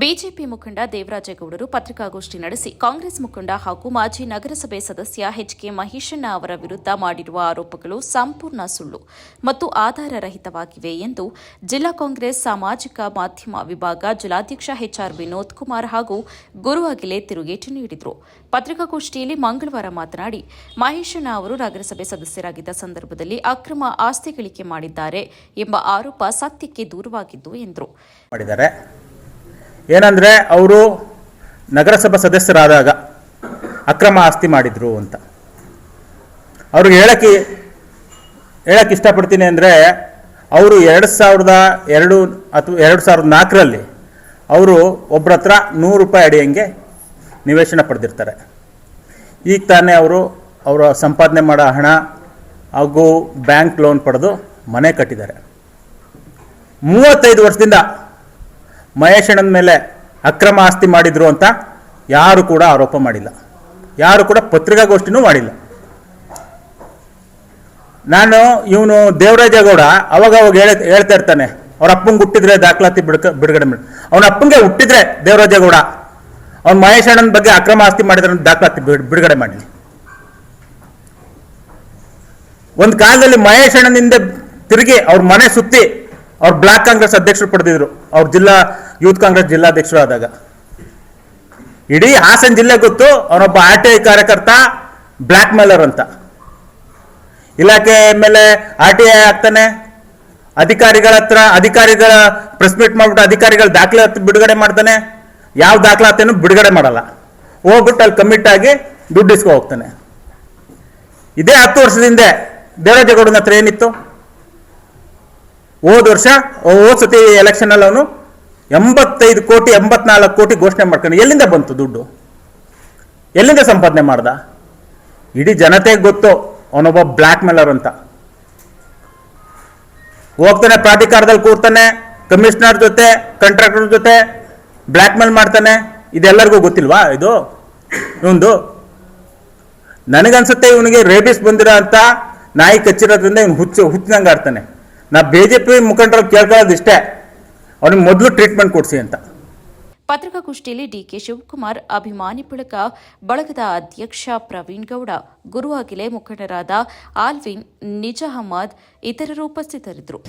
BJP ಮುಖಂಡ ದೇವರಾಜೇಗೌಡರು ಪತ್ರಿಕಾಗೋಷ್ಠಿ ನಡೆಸಿ ಕಾಂಗ್ರೆಸ್ ಮುಖಂಡ ಹಾಗೂ ಮಾಜಿ ನಗರಸಭೆ ಸದಸ್ಯ ಎಚ್ಕೆ ಮಹೇಶಣ್ಣ ಅವರ ವಿರುದ್ಧ ಮಾಡಿರುವ ಆರೋಪಗಳು ಸಂಪೂರ್ಣ ಸುಳ್ಳು ಮತ್ತು ಆಧಾರರಹಿತವಾಗಿವೆ ಎಂದು ಜಿಲ್ಲಾ ಕಾಂಗ್ರೆಸ್ ಸಾಮಾಜಿಕ ಮಾಧ್ಯಮ ವಿಭಾಗ ಜಿಲ್ಲಾಧ್ಯಕ್ಷ ಎಚ್ಆರ್ ವಿನೋದ್ ಕುಮಾರ್ ಹಾಗೂ ಗುರು ಅಗಿಲೆ ತಿರುಗೇಟು ನೀಡಿದರು. ಪತ್ರಿಕಾಗೋಷ್ಠಿಯಲ್ಲಿ ಮಂಗಳವಾರ ಮಾತನಾಡಿ, ಮಹೇಶಣ್ಣ ಅವರು ನಗರಸಭೆ ಸದಸ್ಯರಾಗಿದ್ದ ಸಂದರ್ಭದಲ್ಲಿ ಅಕ್ರಮ ಆಸ್ತಿ ಗಳಿಕೆ ಮಾಡಿದ್ದಾರೆ ಎಂಬ ಆರೋಪ ಸತ್ಯಕ್ಕೆ ದೂರವಾಗಿದ್ದು ಎಂದರು. ಏನಂದರೆ ಅವರು ನಗರಸಭಾ ಸದಸ್ಯರಾದಾಗ ಅಕ್ರಮ ಆಸ್ತಿ ಮಾಡಿದರು ಅಂತ. ಅವ್ರಿಗೆ ಹೇಳಕ್ಕೆ ಹೇಳಕ್ಕೆ ಇಷ್ಟಪಡ್ತೀನಿ ಅಂದರೆ ಅವರು ಎರಡು ಸಾವಿರದ ಎರಡು ಅಥವಾ ಎರಡು ಸಾವಿರದ ನಾಲ್ಕರಲ್ಲಿ ಅವರು ಒಬ್ಬರ ಹತ್ರ ನೂರು ರೂಪಾಯಿ ಅಡಿಯಂಗೆ ನಿವೇಶನ ಪಡೆದಿರ್ತಾರೆ. ಈಗ ತಾನೇ ಅವರು ಅವರ ಸಂಪಾದನೆ ಮಾಡೋ ಹಣ ಹಾಗೂ ಬ್ಯಾಂಕ್ ಲೋನ್ ಪಡೆದು ಮನೆ ಕಟ್ಟಿದ್ದಾರೆ. ಮೂವತ್ತೈದು ವರ್ಷದಿಂದ ಮಹೇಶಣ್ಣನ ಮೇಲೆ ಅಕ್ರಮ ಆಸ್ತಿ ಮಾಡಿದ್ರು ಅಂತ ಯಾರು ಕೂಡ ಆರೋಪ ಮಾಡಿಲ್ಲ. ಯಾರು ಕೂಡ ಪತ್ರಿಕಾಗೋಷ್ಠಿನೂ ಮಾಡಿಲ್ಲ. ನಾನು ಇವನು ದೇವರಾಜೇಗೌಡ ಅವಾಗ ಅವಾಗ ಹೇಳ, ಹೇಳ್ತಾ ಇರ್ತಾನೆ, ಅವ್ರ ಅಪ್ಪಂಗೆ ಹುಟ್ಟಿದ್ರೆ ದಾಖಲಾತಿ ಬಿಡ್ಕ, ಬಿಡುಗಡೆ ಮಾಡಿ. ಅವನ ಅಪ್ಪಂಗೆ ಹುಟ್ಟಿದ್ರೆ ದೇವರಾಜೇಗೌಡ, ಅವ್ನು ಮಹೇಶಣ್ಣನ ಬಗ್ಗೆ ಅಕ್ರಮ ಆಸ್ತಿ ಮಾಡಿದ್ರೆ ದಾಖಲಾತಿ ಬಿಡ್- ಬಿಡುಗಡೆ ಮಾಡಲಿ. ಒಂದು ಕಾಲದಲ್ಲಿ ಮಹೇಶ್ ಅಣ್ಣನಿಂದ ತಿರುಗಿ ಅವ್ರ ಮನೆ ಸುತ್ತಿ ಅವ್ರು ಬ್ಲಾಕ್ ಕಾಂಗ್ರೆಸ್ ಅಧ್ಯಕ್ಷರು ಪಡೆದಿದ್ರು. ಅವ್ರ ಜಿಲ್ಲಾ, ಯೂತ್ ಕಾಂಗ್ರೆಸ್ ಜಿಲ್ಲಾಧ್ಯಕ್ಷರು ಆದಾಗ ಇಡೀ ಹಾಸನ ಜಿಲ್ಲೆ ಗೊತ್ತು, ಅವನೊಬ್ಬ ಆರ್ ಟಿ ಐ ಕಾರ್ಯಕರ್ತ ಬ್ಲ್ಯಾಕ್ ಮೇಲರ್ ಅಂತ. ಇಲಾಖೆ ಮೇಲೆ ಆರ್ ಟಿ ಐ ಆಗ್ತಾನೆ. ಅಧಿಕಾರಿಗಳ ಹತ್ರ ಅಧಿಕಾರಿಗಳ ಪ್ರೆಸ್ ಮೀಟ್ ಮಾಡ್ಬಿಟ್ಟು ಅಧಿಕಾರಿಗಳ ದಾಖಲಾತಿ ಬಿಡುಗಡೆ ಮಾಡ್ತಾನೆ. ಯಾವ ದಾಖಲಾತಿನೂ ಬಿಡುಗಡೆ ಮಾಡಲ್ಲ. ಹೋಗ್ಬಿಟ್ಟು ಅಲ್ಲಿ ಕಮಿಟ್ ಆಗಿ ದುಡ್ಡು ಇಸ್ಕೊ ಹೋಗ್ತಾನೆ. ಇದೇ ಹತ್ತು ವರ್ಷದಿಂದ ದೇವರಾಜೇಗೌಡನ ಹತ್ರ ಏನಿತ್ತು? ಹೋದ ವರ್ಷ ಹೋದ ಸತಿ ಎಲೆಕ್ಷನಲ್ಲಿ ಅವನು ಎಂಬತ್ತೈದು ಕೋಟಿ, ಎಂಬತ್ನಾಲ್ಕು ಕೋಟಿ ಘೋಷಣೆ ಮಾಡ್ಕೊಂಡು ಎಲ್ಲಿಂದ ಬಂತು ದುಡ್ಡು? ಎಲ್ಲಿಂದ ಸಂಪಾದನೆ ಮಾಡ್ದ? ಇಡೀ ಜನತೆಗೆ ಗೊತ್ತು, ಅವನೊಬ್ಬ ಬ್ಲ್ಯಾಕ್ ಮೇಲರ್ ಅಂತ. ಹೋಗ್ತಾನೆ ಪ್ರಾಧಿಕಾರದಲ್ಲಿ ಕೂರ್ತಾನೆ, ಕಮಿಷನರ್ ಜೊತೆ ಕಾಂಟ್ರಾಕ್ಟರ್ ಜೊತೆ ಬ್ಲ್ಯಾಕ್ ಮೇಲ್ ಮಾಡ್ತಾನೆ. ಇದೆಲ್ಲರಿಗೂ ಗೊತ್ತಿಲ್ವಾ ಇದು? ಇವಂದು ನನಗನ್ಸುತ್ತೆ ಇವನಿಗೆ ರೇಬಿಸ್ ಬಂದಿರೋ ಅಂತ ನಾಯಿ ಕಚ್ಚಿರೋದ್ರಿಂದ ಇವನು ಹುಚ್ಚು ಹುಚ್ಚಿನಂಗೆ ಆಡ್ತಾನೆ ನಾ ಬಿ ಜೆ ಪಿ ಮುಖಂಡರು ಕೇಳ್ಕೊಳ್ಳೋದು ಇಷ್ಟೇ. ಅವನಿಗೆ ಮೊದಲು ಟ್ರೀಟ್ಮೆಂಟ್ ಕೊಡಿಸಿ ಅಂತ. ಪತ್ರಿಕಾಗೋಷ್ಠಿಯಲ್ಲಿ ಡಿಕೆ ಶಿವಕುಮಾರ್ ಅಭಿಮಾನಿ ಬಳಕ ಬಳಗದ ಅಧ್ಯಕ್ಷ ಪ್ರವೀಣ್ ಗೌಡ ಗುರು ಅಖಿಲೆ ಮುಖಂಡರಾದ ಆಲ್ವಿನ್ ನಿಜ ಅಹಮದ್, ಇತರರು ಉಪಸ್ಥಿತರಿದ್ದರು.